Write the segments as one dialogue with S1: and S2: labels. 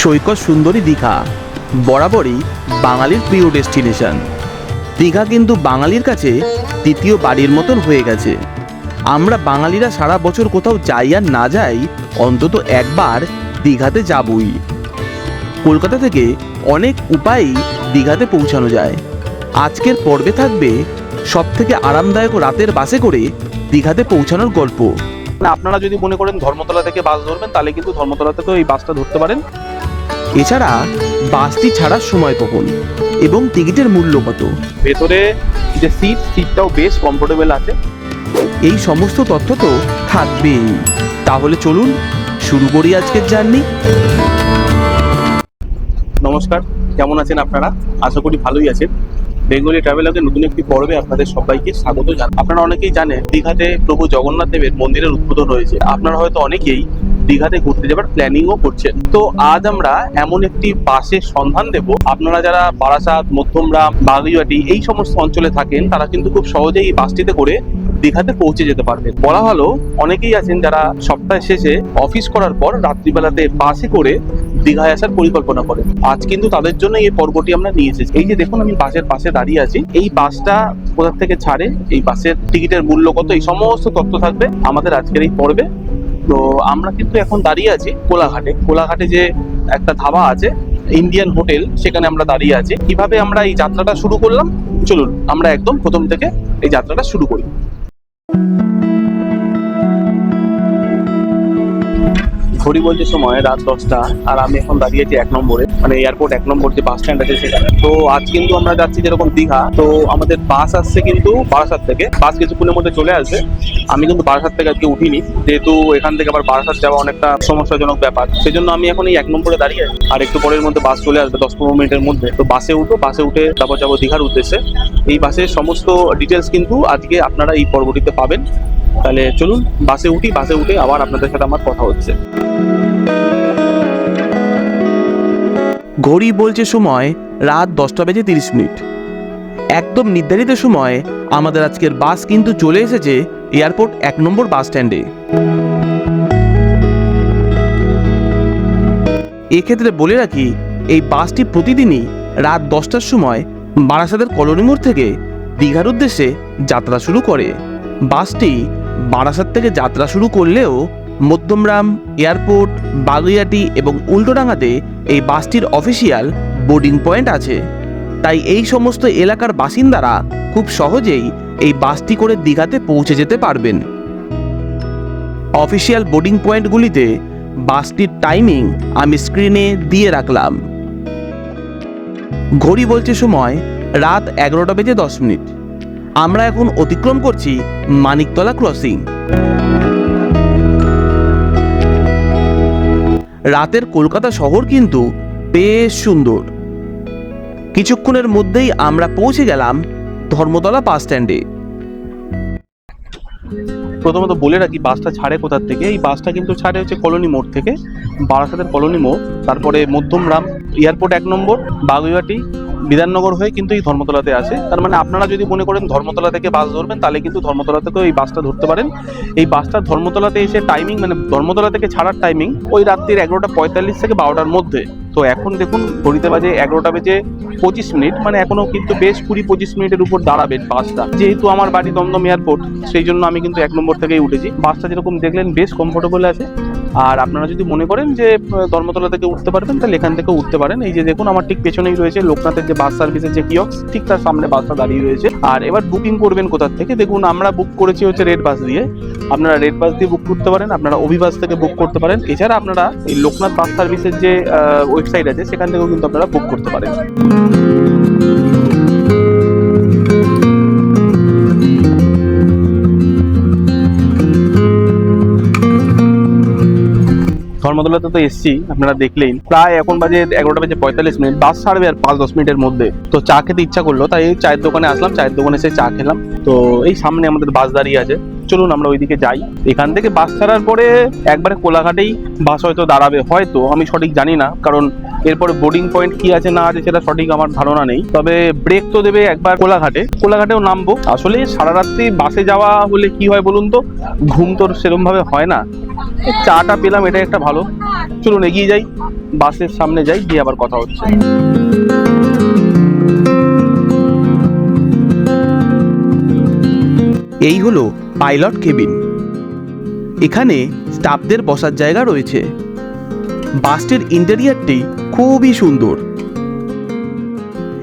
S1: সৈকত সুন্দরী দীঘা। বরাবরই বাঙালির প্রিয় ডেস্টিনেশন। দীঘা কিন্তু বাঙালির কাছে দ্বিতীয় বাড়ির মতন হয়ে গেছে। আমরা বাঙালিরা সারা বছর কোথাও যাই আর না যাই অন্তত একবার দীঘাতে যাবই। কলকাতা থেকে অনেক উপায়েই দীঘাতে পৌঁছানো যায়। আজকের পর্বে থাকবে সব থেকে আরামদায়ক রাতের বাসে করে দীঘাতে পৌঁছানোর গল্প। আপনারা যদি মনে করেন ধর্মতলা থেকে বাস ধরবেন, তাহলে কিন্তু ধর্মতলা থেকেও এই বাসটা ধরতে পারেন। এছাড়া বাসটি ছাড়ার সময় কখন? এবং টিকিটের মূল্য কত? ভেতরে যে সিট সিটটাও বেশ কমফোর্টেবল আছে। এই সমস্ত তথ্য তো থাকবেই। তাহলে চলুন শুরু করি আজকের জার্নি নমস্কার কেমন আছেন আপনারা? আশা করি ভালোই আছেন। বেঙ্গলি ট্রাভেলারকে নতুন একটি পর্বে আপনাদের সবাইকে স্বাগত জানাই। আপনারা অনেকেই জানেন, দীঘাতে প্রভু জগন্নাথ দেবের মন্দিরের উদ্বোধন হয়েছে। আপনারা হয়তো অনেকেই দীঘাতে ঘুরতে যাবার প্ল্যানিংও করছেন। তো আজ আমরা এমন একটি বাসের সন্ধান দেব। আপনারা যারা বারাসাত মধ্যমরাম বাগুইয়াটি এই সমস্ত অঞ্চলে থাকেন, তারা কিন্তু খুব সহজেই এই বাসটিতে করে দীঘাতে পৌঁছে যেতে পারবেন বলা হলো অনেকেই আছেন যারা সপ্তাহ শেষে অফিস করার পর রাত্রিবেলাতে বাসে করে দীঘায় আসার পরিকল্পনা করেন। আজ কিন্তু তাদের জন্য এই পর্বটি আমরা নিয়ে এসেছি। এই যে দেখুন আমি বাসের পাশে দাঁড়িয়ে আছি। এই বাসটা কোথা থেকে ছাড়ে? এই বাসের টিকিটের মূল্য কত? এই সমস্ত তথ্য থাকবে আমাদের আজকের এই পর্বে। তো আমরা কিন্তু এখন দাঁড়িয়ে আছি কোলাঘাটে। কোলাঘাটে যে একটা ধাবা আছে, ইন্ডিয়ান হোটেল, সেখানে আমরা দাঁড়িয়ে আছি। কীভাবে আমরা এই যাত্রাটা শুরু করলাম? চলুন, আমরা একদম প্রথম থেকে এই যাত্রাটা শুরু করি। ঘড়ি বলছে সময়, রাত দশটা, আর আমি এখন দাঁড়িয়েছি এক নম্বরে মানে এয়ারপোর্ট এক নম্বর যে বাস স্ট্যান্ড আছে সেখানে। তো আজ কিন্তু আমরা যাচ্ছি যেরকম দীঘা, তো আমাদের বাস আসছে কিন্তু বারাসাত থেকে। বাস কিছুক্ষণের মধ্যে চলে আসবে। আমি কিন্তু বারাসাত থেকে আজকে উঠিনি, যেহেতু এখান থেকে আবার বারাসাত যাওয়া অনেকটা সমস্যাজনক ব্যাপার। সেজন্য আমি এখন এই এক নম্বরে দাঁড়িয়ে আছি আর একটু পরের মধ্যে বাস চলে আসবে, দশ পনেরো মিনিটের মধ্যে। তো বাসে উঠো বাসে উঠে তারপর যাব দীঘার উদ্দেশ্যে। এই বাসের সমস্ত ডিটেলস কিন্তু আজকে আপনারা এই পর্বটিতে পাবেন। তাহলে চলুন বাসে উঠি বাসে উঠে আবার আপনাদের সাথে আমার কথা হচ্ছে। ঘড়ি বলছে সময়, রাত দশটা বেজে তিরিশ মিনিট। একদম নির্ধারিত সময়, আমাদের আজকের বাস কিন্তু চলে এসেছে এয়ারপোর্ট এক নম্বর বাস স্ট্যান্ডে। এক্ষেত্রে বলে রাখি, এই বাসটি প্রতিদিনই রাত দশটার সময় বারাসাতের কলোনি মোড় থেকে দীঘার উদ্দেশ্যে যাত্রা শুরু করে। বাসটি বারাসাত থেকে যাত্রা শুরু করলেও মধ্যমরাম এয়ারপোর্ট, বাগুইয়াটি এবং উল্টোডাঙ্গাতে এই বাসটির অফিসিয়াল বোর্ডিং পয়েন্ট আছে। তাই এই সমস্ত এলাকার বাসিন্দারা খুব সহজেই এই বাসটি করে দীঘাতে পৌঁছে যেতে পারবেন। অফিসিয়াল বোর্ডিং পয়েন্টগুলিতে বাসটির টাইমিং আমি স্ক্রিনে দিয়ে রাখলাম। ঘড়ি বলছে সময় রাত এগারোটা বেজে দশ মিনিট। আমরা এখন অতিক্রম করছি মানিকতলা ক্রসিং। রাতের কলকাতা শহর কিন্তু বেশ সুন্দর। কিছুক্ষণের মধ্যেই আমরা পৌঁছে গেলাম ধর্মতলা বাস স্ট্যান্ডে। প্রথমত বলে রাখি, বাসটা ছাড়ে কোথার থেকে? এই বাসটা কিন্তু ছাড়ে হচ্ছে কলোনি মোড় থেকে। বারাসাতের কলোনি মোড়, তারপরে মধ্যমরাম এয়ারপোর্ট এক নম্বর বাগুইয়াটি বিধাননগর হয়ে কিন্তু এই ধর্মতলাতে আসে তার মানে আপনারা যদি মনে করেন ধর্মতলা থেকে বাস ধরবেন, তাহলে কিন্তু ধর্মতলা থেকেও এই বাসটা ধরতে পারেন। এই বাসটা ধর্মতলাতে এসে টাইমিং মানে ধর্মতলা থেকে ছাড়ার টাইমিং ওই রাত্রির এগারোটা পঁয়তাল্লিশ থেকে বারোটার মধ্যে। তো এখন দেখুন, ঘড়িতে বাজে এগারোটা বেজে পঁচিশ মিনিট। মানে এখনও কিন্তু বেশ কুড়ি পঁচিশ মিনিটের উপর দাঁড়াবে বাসটা। যেহেতু আমার বাড়ি দমদম এয়ারপোর্ট, সেই জন্য আমি কিন্তু এক নম্বর থেকেই উঠেছি। বাসটা যেরকম দেখলেন, বেশ কমফোর্টেবল আছে। আর আপনারা যদি মনে করেন যে ধর্মতলা থেকে উঠতে পারবেন, তাহলে এখান থেকে উঠতে পারেন। এই যে দেখুন, আমার ঠিক পেছনেই রয়েছে লোকনাথের যে বাস সার্ভিসের যে কিয়ক্স ঠিক তার সামনে বাসটা দাঁড়িয়ে রয়েছে। আর এবার বুকিং করবেন কোথার থেকে? দেখুন, আমরা বুক করেছি হচ্ছে রেড বাস দিয়ে। আপনারা রেড বাস দিয়ে বুক করতে পারেন, আপনারা অভিবাস থেকে বুক করতে পারেন। এছাড়া আপনারা এই লোকনাথ বাস সার্ভিসের যে ওয়েবসাইট আছে, সেখান থেকেও কিন্তু আপনারা বুক করতে পারেন। ধর্মতলাতে তো এসছি, আপনারা দেখলেন প্রায় এখন বাজে এগারোটা বাজে পঁয়তাল্লিশ মিনিট, বাস ছাড়বে আর পাঁচ দশ মিনিটের মধ্যে। তো চা খেতে ইচ্ছা করল, তাই চায়ের দোকানে আসলাম, চায়ের দোকানে এসে চা খেলাম। তো এই সামনে আমাদের বাস দাঁড়িয়ে আছে। চলুন আমরা ওইদিকে যাই। এখান থেকে বাস ছাড়ার পরে একবারে কোলাঘাটেই বাস হয়তো দাঁড়াবে। হয়তো, আমি সঠিক জানি না, কারণ এরপরে বোর্ডিং পয়েন্ট কি আছে না আছে সেটা সঠিক আমার ধারণা নেই। তবে ব্রেক তো দেবে একবার কোলাঘাটে। কোলাঘাটেও নামবো। আসলে সারা রাত্রি বাসে যাওয়া হলে কি হয় বলুন তো? ঘুম তো সেরকম ভাবে হয় না। চাটা পেলাম এটা একটা ভালো। চলুন এগিয়ে যাই, বাসের সামনে যাই, গিয়ে আবার কথা হচ্ছে। এই হলো পাইলট কেবিন। এখানে স্টাফদের বসার জায়গা রয়েছে। বাসটির ইন্টেরিয়ারটি খুবই সুন্দর।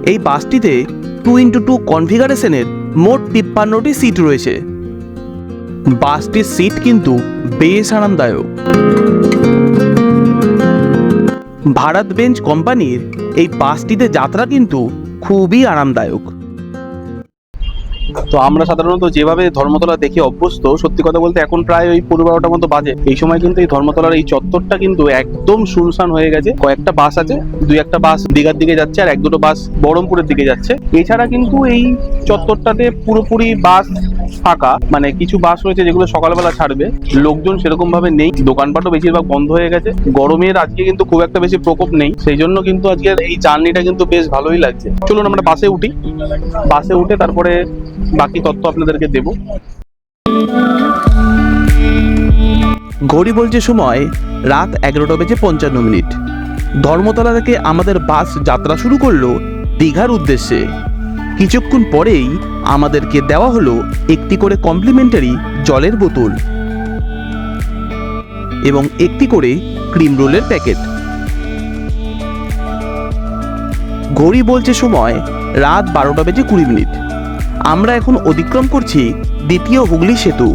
S1: এই বাসটিতে টু ইন্টু টু কনফিগারেশনের মোট তিপ্পান্নটি সিট রয়েছে। বাসটির সিট কিন্তু বেশ আরামদায়ক। ভারত বেঞ্চ কোম্পানির এই বাসটিতে যাত্রা কিন্তু খুবই আরামদায়ক। তো আমরা সাধারণত যেভাবে ধর্মতলা দেখে অভ্যস্ত, সত্যি কথা বলতে এখন প্রায় ওই পনেরো বারোটার মতো বাজে। এই সময় কিন্তু এই ধর্মতলার এই চত্বরটা কিন্তু একদম শুনশান হয়ে গেছে। কয়েকটা বাস আছে, দুই একটা বাস দীঘার দিকে যাচ্ছে আর এক দুটো বাস বহরমপুরের দিকে যাচ্ছে। এছাড়া কিন্তু এই চত্বরটাতে পুরোপুরি বাস ফাঁকা মানে কিছু বাস রয়েছে যেগুলো সকালবেলা ছাড়বে। লোকজন সেরকম ভাবে নেই, দোকানপাটও বেশিরভাগ বন্ধ হয়ে গেছে। গরমের আজকে কিন্তু খুব একটা বেশি প্রকোপ নেই সেই জন্য কিন্তু আজকের এই জার্নিটা কিন্তু বেশ ভালোই লাগছে। চলুন আমরা বাসে উঠি। বাসে উঠে তারপরে বাকি তথ্য আপনাদেরকে দেব। ঘড়ি বলছে সময়, রাত এগারোটা বেজে পঞ্চান্ন মিনিট। ধর্মতলা থেকে আমাদের বাস যাত্রা শুরু করল দীঘার উদ্দেশ্যে। কিছুক্ষণ পরেই আমাদেরকে দেওয়া হলো একটি করে কমপ্লিমেন্টারি জলের বোতল এবং একটি করে ক্রিম রোলের প্যাকেট ঘড়ি বলছে সময়, রাত বারোটা বেজে কুড়ি মিনিট। আমরা এখন অতিক্রম করছি দ্বিতীয় হুগলি সেতু।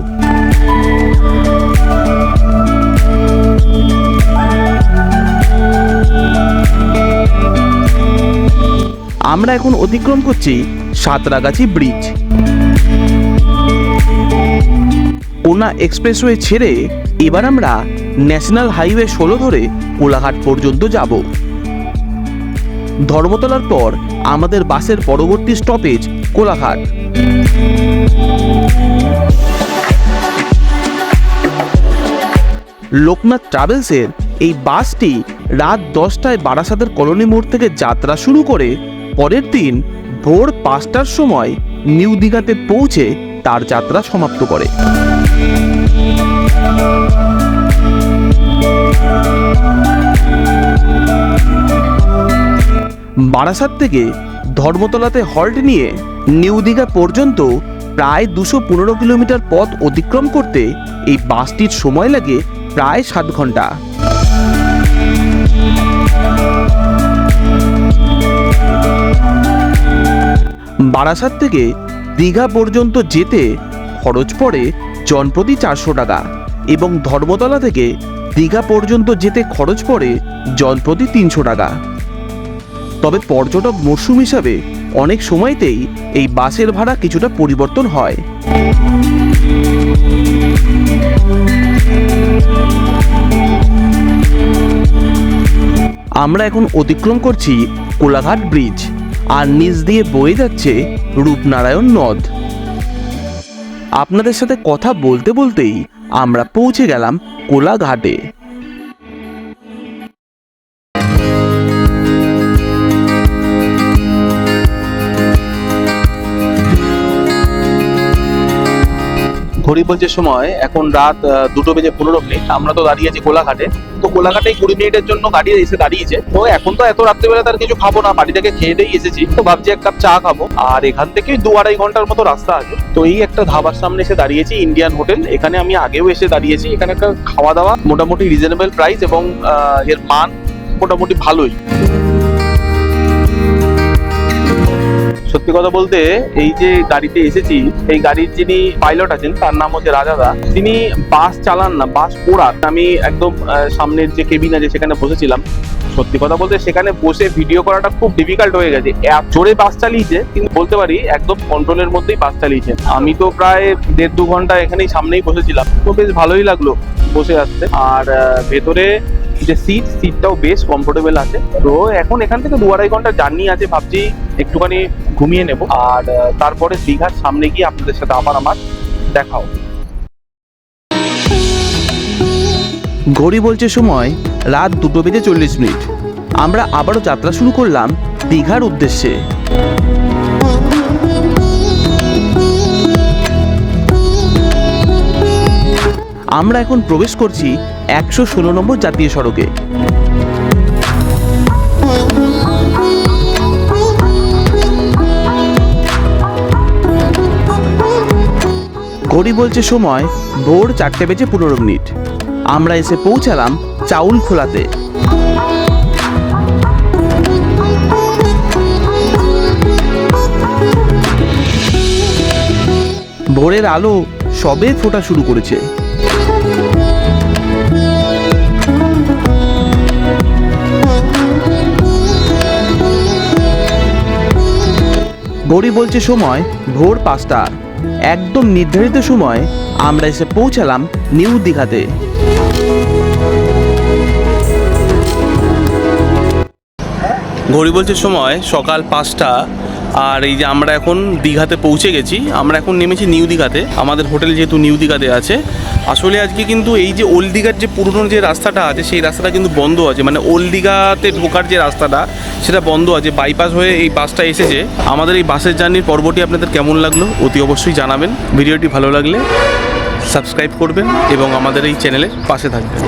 S1: আমরা এখন অতিক্রম করছি সাঁতরাগাছি ব্রিজ। কোনা এক্সপ্রেসওয়ে ছেড়ে এবার আমরা ন্যাশনাল হাইওয়ে ষোলো ধরে কোলাঘাট পর্যন্ত যাব। ধর্মতলার পর আমাদের বাসের পরবর্তী স্টপেজ কোলাঘাট। লোকনাথ ট্রাভেলসের এই বাসটি রাত দশটায় বারাসাতের কলোনি মোড় থেকে যাত্রা শুরু করে পরের দিন ভোর পাঁচটার সময় নিউ দীঘাতে পৌঁছে তার যাত্রা সমাপ্ত করে। বারাসাত থেকে ধর্মতলাতে হল্ট নিয়ে নিউ দীঘা পর্যন্ত প্রায় দুশো পনেরো কিলোমিটার পথ অতিক্রম করতে এই বাসটির সময় লাগে প্রায় সাত ঘণ্টা। বারাসাত থেকে দীঘা পর্যন্ত যেতে খরচ পড়ে জনপ্রতি চারশো টাকা এবং ধর্মতলা থেকে দীঘা পর্যন্ত যেতে খরচ পড়ে জনপ্রতি তিনশো টাকা। তবে পর্যটক মরশুম হিসাবে অনেক সময়তেই এই বাসের ভাড়া কিছুটা পরিবর্তন হয়। আমরা এখন অতিক্রম করছি কোলাঘাট ব্রিজ, আর নিচ দিয়ে বয়ে যাচ্ছে রূপনারায়ণ নদ। আপনাদের সাথে কথা বলতে বলতেই আমরা পৌঁছে গেলাম কোলাঘাটে। ঘড়ি বলছে সময় এখন রাত দুটো বেজে পনেরো মিনিট। আমরা তো দাঁড়িয়ে আছি কোলাঘাটে। তো কোলাঘাটে কুড়ি মিনিটের জন্য গাড়ি এসে দাঁড়িয়েছে। তো এখন তো এত রাত্রিবেলা তার কিছু খাব না বাড়ি থেকে খেয়ে দিয়ে এসেছি। তো ভাবছি এক কাপ চা খাব। আর এখান থেকে দু আড়াই ঘণ্টার মতো রাস্তা আছে। তো এই একটা ধাবার সামনে এসে দাঁড়িয়েছি ইন্ডিয়ান হোটেল এখানে আমি আগেও এসে দাঁড়িয়েছি। এখানে একটা খাওয়া দাওয়া মোটামুটি রিজনেবল প্রাইস এবং এর মান মোটামুটি ভালোই। সত্যি কথা বলতে, এই যে গাড়িতে এসেছি, এই গাড়ির যিনি পাইলট আছেন, তার নাম হচ্ছে রাজাদা তিনি বাস চালান না বাস পোড়ান। আমি একদম সামনের যে কেবিন আছে, সেখানে বসেছিলাম। সত্যি কথা বলতে, সেখানে বসে ভিডিও করাটা খুব ডিফিকাল্ট হয়ে গেছে। জোরে বাস চালিয়েছে, কিন্তু বলতে পারি, একদম কন্ট্রোলের মধ্যেই বাস চালিয়েছে। আমি তো প্রায় দেড় দু ঘণ্টা এখানেই সামনেই বসেছিলাম। তো বেশ ভালোই লাগল বসে আসতে। আর ভেতরে যে সিট সিটটাও বেশ কমফোর্টেবল আছে। তো এখন এখান থেকে দু আড়াই ঘণ্টা জার্নি আছে, ভাবছি একটুখানি ঘুমিয়ে নেব। আর তারপরে দীঘার সামনে গিয়ে আপনাদের সাথে আবার আমার দেখা হবে। ঘড়ি বলছে সময়, রাত দুটো বেজে চল্লিশ মিনিট। আমরা আবারও যাত্রা শুরু করলাম দীঘার উদ্দেশ্যে। আমরা এখন প্রবেশ করছি একশো ষোলো নম্বর জাতীয় সড়কে। ঘড়ি বলছে সময়, ভোর চারটে বেজে পনেরো মিনিট। আমরা এসে পৌঁছালাম চাউল খোলাতে। ভোরের আলো সবে ফোটা শুরু করেছে। ঘড়ি বলছে সময়, ভোর পাঁচটা। একদম নির্ধারিত সময় আমরা এসে পৌঁছালাম নিউ দীঘাতে। ঘড়ি বলছে সময়, সকাল পাঁচটা। আর এই যে আমরা এখন দীঘাতে পৌঁছে গেছি, আমরা এখন নেমেছি নিউ দীঘাতে। আমাদের হোটেল যেহেতু নিউ দীঘাতে আছে, আসলে আজকে কিন্তু এই যে ওল্ড দীঘার যে পুরনো যে রাস্তাটা আছে, সেই রাস্তাটা কিন্তু বন্ধ আছে। মানে ওল্ড দীঘাতে ঢোকার যে রাস্তাটা, সেটা বন্ধ আছে। বাইপাস হয়ে এই বাসটা এসেছে। আমাদের এই বাসের জার্নির পর্বটি আপনাদের কেমন লাগল, অতি অবশ্যই জানাবেন। ভিডিওটি ভালো লাগলে সাবস্ক্রাইব করবেন এবং আমাদের এই চ্যানেলের পাশে থাকবেন।